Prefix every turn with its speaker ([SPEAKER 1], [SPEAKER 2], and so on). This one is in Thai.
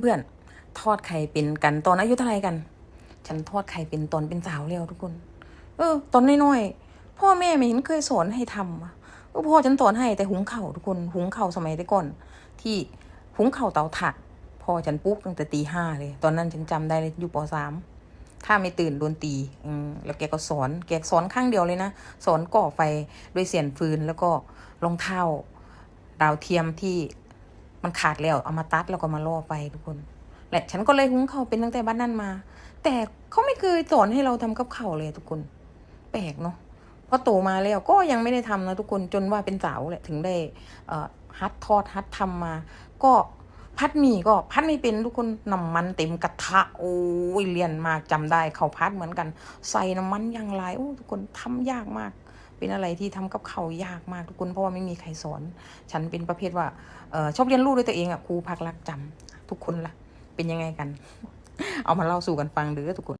[SPEAKER 1] เพื่อนๆ ทอดไข่เป็นกันตอนอายุเท่าไรกัน ฉันทอดไข่เป็นตอนเป็นสาวแล้วทุกคน เออ ตอนน้อยๆ พ่อแม่ไม่เห็นเคยสอนให้ทำอะเออพ่อฉันสอนให้แต่หุงเข่าทุกคน หุงเข่าสมัยแต่ก่อน ที่หุงเข่าเตาถ่านพ่อฉันปุ๊กตั้งแต่ตีห้าเลย ตอนนั้นฉันจำได้เลยอยู่ปสามถ้าไม่ตื่นโดนตี อืมแล้วแกก็สอน แกสอนข้างเดียวเลยนะ สอนก่อไฟด้วยเสียนฟืนแล้วก็รองเท้าดาวเทียมที่ มันขาดแล้วเอามาตัดแล้วก็มาล่อไฟทุกคนและฉันก็เลยหุงข้าวเป็นตั้งแต่บ้านนั้นมา แต่เขาไม่เคยสอนให้เราทำกับข้าวเลยทุกคน แปลกเนาะพอโตมาแล้วก็ยังไม่ได้ทำนะทุกคนจนว่าเป็นสาวแหละถึงได้เอ่อฮัดทอดฮัดทำมา ก็พัดหมี่ก็พัดไม่เป็นทุกคนน้ำมันเต็มกระทะโอ้ยเรียนมากจำได้เขาพัดเหมือนกัน ใส่น้ำมันอย่างไรโอ้ทุกคนทำยากมาก เป็นอะไรที่ทำกับเขายากมากทุกคนเพราะว่าไม่มีใครสอน ฉันเป็นประเภทว่าออชอบเรียนรู้ด้วยตัวเองอะครูพักรักจำทุกคนละ่ะ เป็นยังไงกัน เอามาเล่าสู่กันฟังเด้อทุกคน